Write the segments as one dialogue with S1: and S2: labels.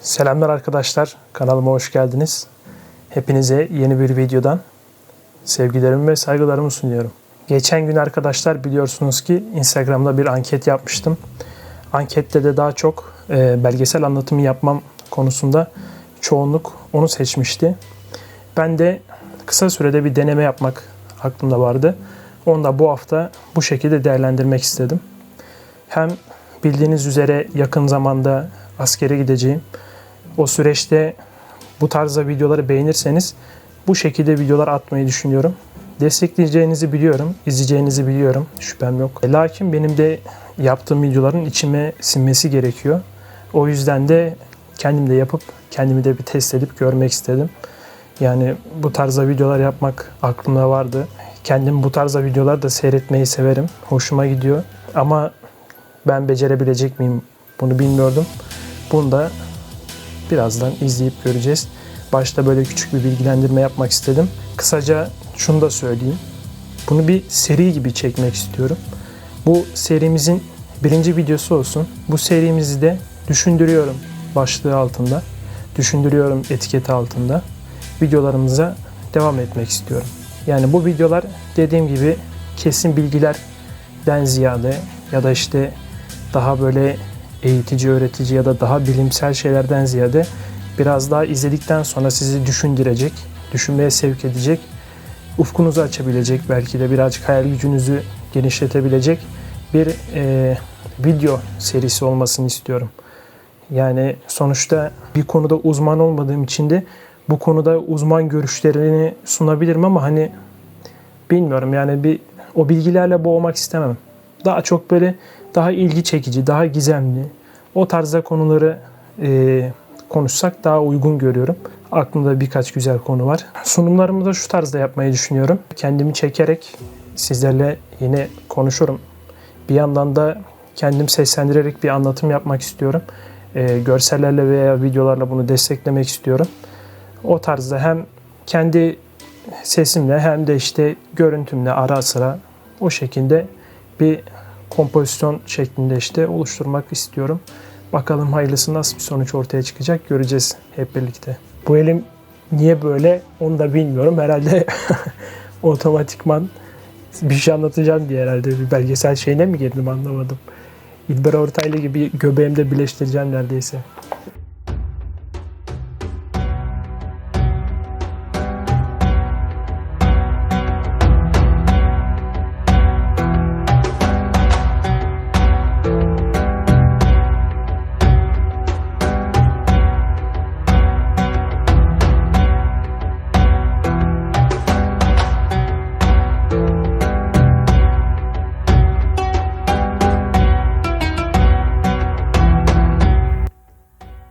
S1: Selamlar arkadaşlar, kanalıma hoş geldiniz. Hepinize yeni bir videodan sevgilerimi ve saygılarımı sunuyorum. Geçen gün arkadaşlar biliyorsunuz ki Instagram'da bir anket yapmıştım. Ankette de daha çok e, belgesel anlatımı yapmam konusunda çoğunluk onu seçmişti. Ben de kısa sürede bir deneme yapmak aklımda vardı. Onu da bu hafta bu şekilde değerlendirmek istedim. Hem bildiğiniz üzere yakın zamanda askere gideceğim. O süreçte bu tarzda videoları beğenirseniz bu şekilde videolar atmayı düşünüyorum. Destekleyeceğinizi biliyorum, izleyeceğinizi biliyorum, şüphem yok. Lakin benim de yaptığım videoların içime sinmesi gerekiyor. O yüzden de kendim de yapıp kendimi de bir test edip görmek istedim. Yani bu tarzda videolar yapmak aklımda vardı. Kendim bu tarzda videolar da seyretmeyi severim. Hoşuma gidiyor. Ama ben becerebilecek miyim bunu bilmiyordum. Bunu da birazdan izleyip göreceğiz. Başta böyle küçük bir bilgilendirme yapmak istedim. Kısaca şunu da söyleyeyim. Bunu bir seri gibi çekmek istiyorum. Bu serimizin birinci videosu olsun. Bu serimizi de düşündürüyorum başlığı altında. Düşündürüyorum etiketi altında. Videolarımıza devam etmek istiyorum. Yani bu videolar dediğim gibi kesin bilgilerden ziyade ya da işte daha böyle eğitici, öğretici ya da daha bilimsel şeylerden ziyade biraz daha izledikten sonra sizi düşündürecek, düşünmeye sevk edecek, ufkunuzu açabilecek, belki de birazcık hayal gücünüzü genişletebilecek bir e, video serisi olmasını istiyorum. Yani sonuçta bir konuda uzman olmadığım için de bu konuda uzman görüşlerini sunabilirim ama hani bilmiyorum yani bir o bilgilerle boğmak istemem. Daha çok böyle daha ilgi çekici, daha gizemli o tarzda konuları e, konuşsak daha uygun görüyorum. Aklımda birkaç güzel konu var. Sunumlarımı da şu tarzda yapmayı düşünüyorum. Kendimi çekerek sizlerle yine konuşurum. Bir yandan da kendim seslendirerek bir anlatım yapmak istiyorum. E, görsellerle veya videolarla bunu desteklemek istiyorum. O tarzda hem kendi sesimle hem de işte görüntümle ara sıra o şekilde bir kompozisyon şeklinde işte oluşturmak istiyorum. Bakalım hayırlısı nasıl bir sonuç ortaya çıkacak göreceğiz hep birlikte. Bu elim niye böyle onu da bilmiyorum. Herhalde otomatikman bir şey anlatacağım diye herhalde bir belgesel şeyine mi girdim anlamadım. İlber Ortaylı gibi göbeğimde birleştireceğim neredeyse.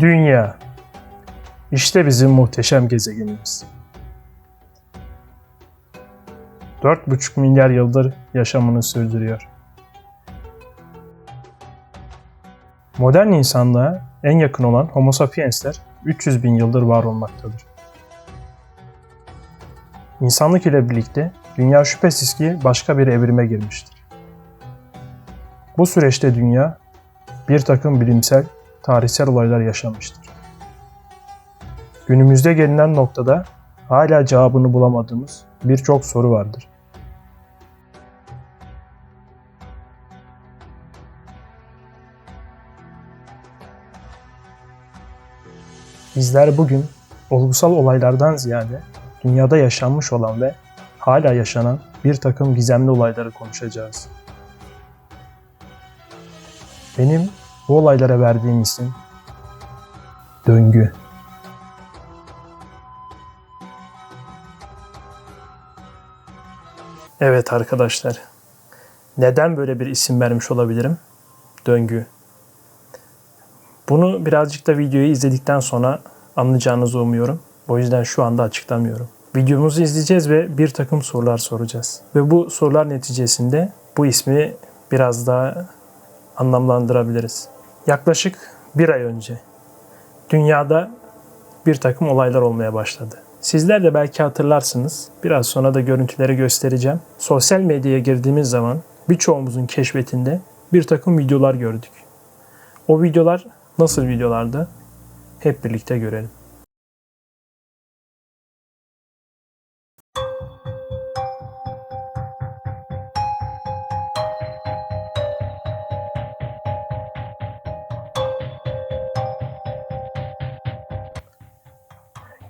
S1: Dünya. İşte bizim muhteşem gezegenimiz. 4,5 milyar yıldır yaşamını sürdürüyor. Modern insanlığa en yakın olan Homo sapiensler 300 bin yıldır var olmaktadır. İnsanlık ile birlikte dünya şüphesiz ki başka bir evrime girmiştir. Bu süreçte dünya bir takım bilimsel tarihsel olaylar yaşanmıştır. Günümüzde gelinen noktada hala cevabını bulamadığımız birçok soru vardır. Bizler bugün olgusal olaylardan ziyade dünyada yaşanmış olan ve hala yaşanan bir takım gizemli olayları konuşacağız. Benim bu olaylara verdiğim isim döngü. Evet arkadaşlar. Neden böyle bir isim vermiş olabilirim? Döngü. Bunu birazcık da videoyu izledikten sonra anlayacağınızı umuyorum. O yüzden şu anda açıklamıyorum. Videomuzu izleyeceğiz ve bir takım sorular soracağız. Ve bu sorular neticesinde bu ismi biraz daha anlamlandırabiliriz. Yaklaşık bir ay önce dünyada bir takım olaylar olmaya başladı. Sizler de belki hatırlarsınız. Biraz sonra da görüntüleri göstereceğim. Sosyal medyaya girdiğimiz zaman birçoğumuzun keşfetinde bir takım videolar gördük. O videolar nasıl videolardı? Hep birlikte görelim.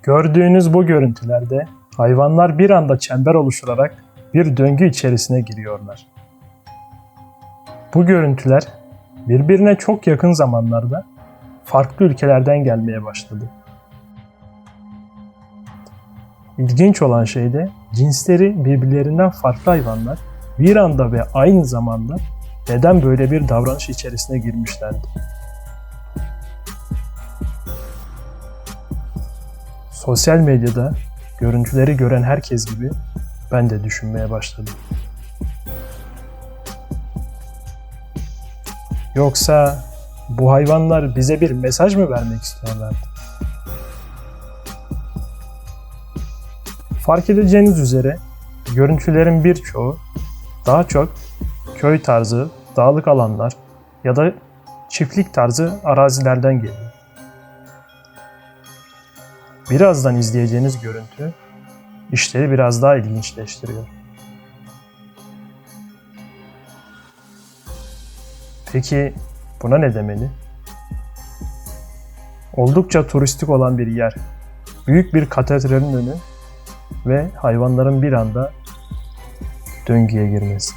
S1: Gördüğünüz bu görüntülerde hayvanlar bir anda çember oluşturarak bir döngü içerisine giriyorlar. Bu görüntüler birbirine çok yakın zamanlarda farklı ülkelerden gelmeye başladı. İlginç olan şey de cinsleri birbirlerinden farklı hayvanlar bir anda ve aynı zamanda neden böyle bir davranış içerisine girmişlerdi. Sosyal medyada görüntüleri gören herkes gibi ben de düşünmeye başladım. Yoksa bu hayvanlar bize bir mesaj mı vermek istiyorlardı? Fark edeceğiniz üzere görüntülerin birçoğu daha çok köy tarzı, dağlık alanlar ya da çiftlik tarzı arazilerden geliyor. Birazdan izleyeceğiniz görüntü işleri biraz daha ilginçleştiriyor. Peki buna ne demeli? Oldukça turistik olan bir yer. Büyük bir katedralin önü ve hayvanların bir anda döngüye girmesi.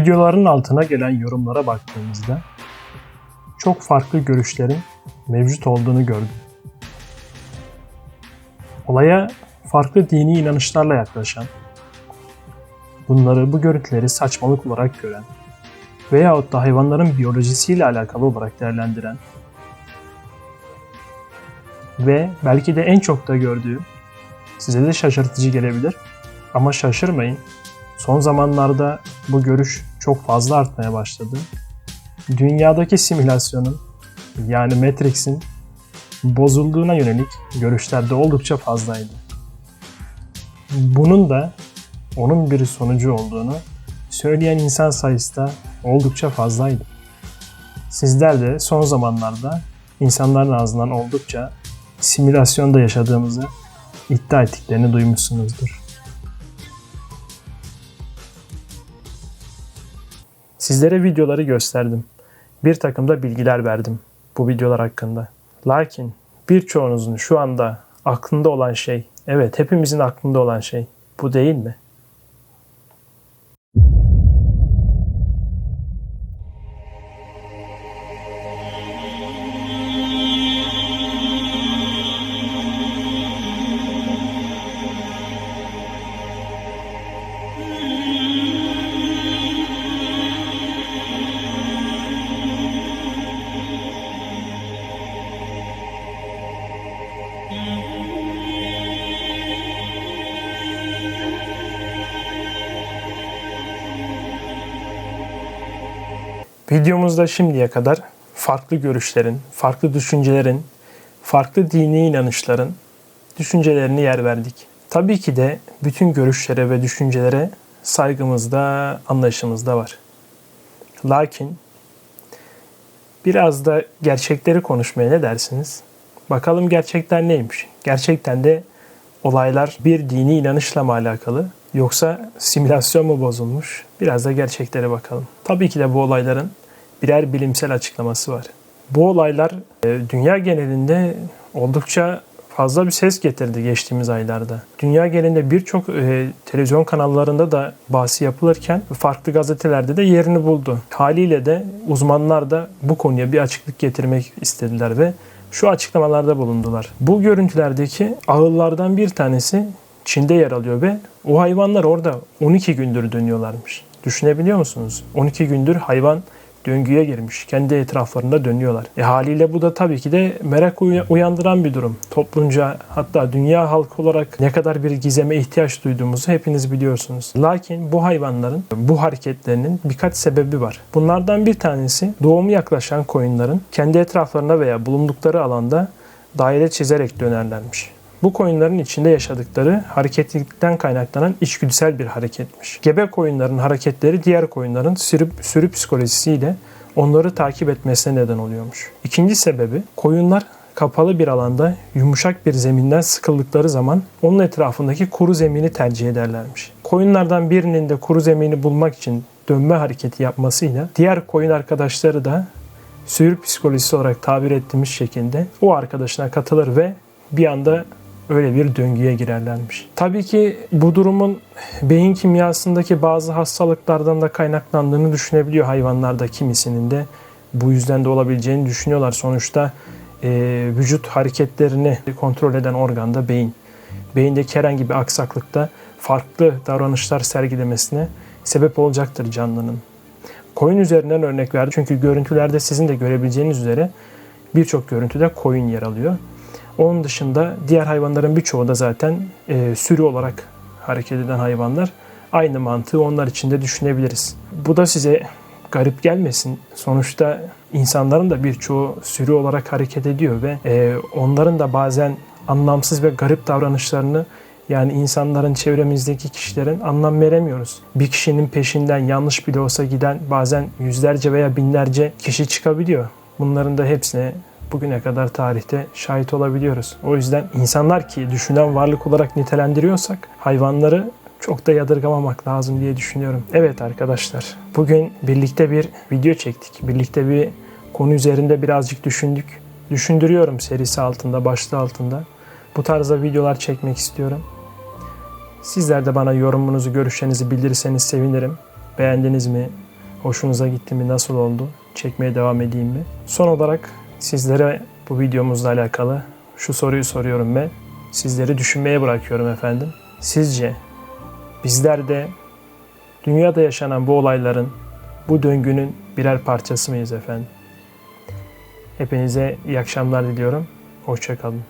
S1: Videoların altına gelen yorumlara baktığımızda çok farklı görüşlerin mevcut olduğunu gördüm. Olaya farklı dini inanışlarla yaklaşan, bunları bu görüntüleri saçmalık olarak gören veyahut da hayvanların biyolojisiyle alakalı olarak değerlendiren ve belki de en çok da gördüğüm size de şaşırtıcı gelebilir ama şaşırmayın Son zamanlarda bu görüş çok fazla artmaya başladı. Dünyadaki simülasyonun yani Matrix'in bozulduğuna yönelik görüşler de oldukça fazlaydı. Bunun da onun bir sonucu olduğunu söyleyen insan sayısı da oldukça fazlaydı. Sizler de son zamanlarda insanların ağzından oldukça simülasyonda yaşadığımızı iddia ettiklerini duymuşsunuzdur. Sizlere videoları gösterdim. Bir takım da bilgiler verdim bu videolar hakkında. Lakin birçoğunuzun şu anda aklında olan şey, evet hepimizin aklında olan şey bu değil mi? Videomuzda şimdiye kadar farklı görüşlerin, farklı düşüncelerin, farklı dini inanışların düşüncelerini yer verdik. Tabii ki de bütün görüşlere ve düşüncelere saygımızda, anlayışımızda var. Lakin biraz da gerçekleri konuşmaya ne dersiniz? Bakalım gerçekler neymiş? Gerçekten de olaylar bir dini inanışla mı alakalı yoksa simülasyon mu bozulmuş? Biraz da gerçeklere bakalım. Tabii ki de bu olayların birer bilimsel açıklaması var. Bu olaylar e, dünya genelinde oldukça fazla bir ses getirdi geçtiğimiz aylarda. Dünya genelinde birçok e, televizyon kanallarında da bahsi yapılırken farklı gazetelerde de yerini buldu. Haliyle de uzmanlar da bu konuya bir açıklık getirmek istediler ve şu açıklamalarda bulundular. Bu görüntülerdeki ağıllardan bir tanesi Çin'de yer alıyor ve o hayvanlar orada 12 gündür dönüyorlarmış. Düşünebiliyor musunuz? 12 gündür hayvan döngüye girmiş. Kendi etraflarında dönüyorlar. E haliyle bu da tabii ki de merak uya- uyandıran bir durum. Toplumca hatta dünya halkı olarak ne kadar bir gizeme ihtiyaç duyduğumuzu hepiniz biliyorsunuz. Lakin bu hayvanların bu hareketlerinin birkaç sebebi var. Bunlardan bir tanesi doğumu yaklaşan koyunların kendi etraflarında veya bulundukları alanda daire çizerek dönerlermiş. Bu koyunların içinde yaşadıkları hareketlilikten kaynaklanan içgüdüsel bir hareketmiş. Gebe koyunların hareketleri diğer koyunların sürü, sürü psikolojisiyle onları takip etmesine neden oluyormuş. İkinci sebebi koyunlar kapalı bir alanda yumuşak bir zeminden sıkıldıkları zaman onun etrafındaki kuru zemini tercih ederlermiş. Koyunlardan birinin de kuru zemini bulmak için dönme hareketi yapmasıyla diğer koyun arkadaşları da sürü psikolojisi olarak tabir ettiğimiz şekilde o arkadaşına katılır ve bir anda öyle bir döngüye girerlermiş. Tabii ki bu durumun beyin kimyasındaki bazı hastalıklardan da kaynaklandığını düşünebiliyor hayvanlarda kimisinin de. Bu yüzden de olabileceğini düşünüyorlar. Sonuçta e, vücut hareketlerini kontrol eden organ da beyin. Beyindeki herhangi bir aksaklıkta farklı davranışlar sergilemesine sebep olacaktır canlının. Koyun üzerinden örnek verdi. Çünkü görüntülerde sizin de görebileceğiniz üzere birçok görüntüde koyun yer alıyor. Onun dışında diğer hayvanların birçoğu da zaten e, sürü olarak hareket eden hayvanlar. Aynı mantığı onlar için de düşünebiliriz. Bu da size garip gelmesin. Sonuçta insanların da birçoğu sürü olarak hareket ediyor ve e, onların da bazen anlamsız ve garip davranışlarını yani insanların çevremizdeki kişilerin anlam veremiyoruz. Bir kişinin peşinden yanlış bile olsa giden bazen yüzlerce veya binlerce kişi çıkabiliyor. Bunların da hepsine bugüne kadar tarihte şahit olabiliyoruz. O yüzden insanlar ki düşünen varlık olarak nitelendiriyorsak hayvanları çok da yadırgamamak lazım diye düşünüyorum. Evet arkadaşlar, bugün birlikte bir video çektik. Birlikte bir konu üzerinde birazcık düşündük. Düşündürüyorum serisi altında, başlığı altında. Bu tarzda videolar çekmek istiyorum. Sizler de bana yorumunuzu, görüşlerinizi bildirirseniz sevinirim. Beğendiniz mi? Hoşunuza gitti mi? Nasıl oldu? Çekmeye devam edeyim mi? Son olarak sizlere bu videomuzla alakalı şu soruyu soruyorum ve sizleri düşünmeye bırakıyorum efendim. Sizce bizler de dünyada yaşanan bu olayların, bu döngünün birer parçası mıyız efendim? Hepinize iyi akşamlar diliyorum. Hoşçakalın.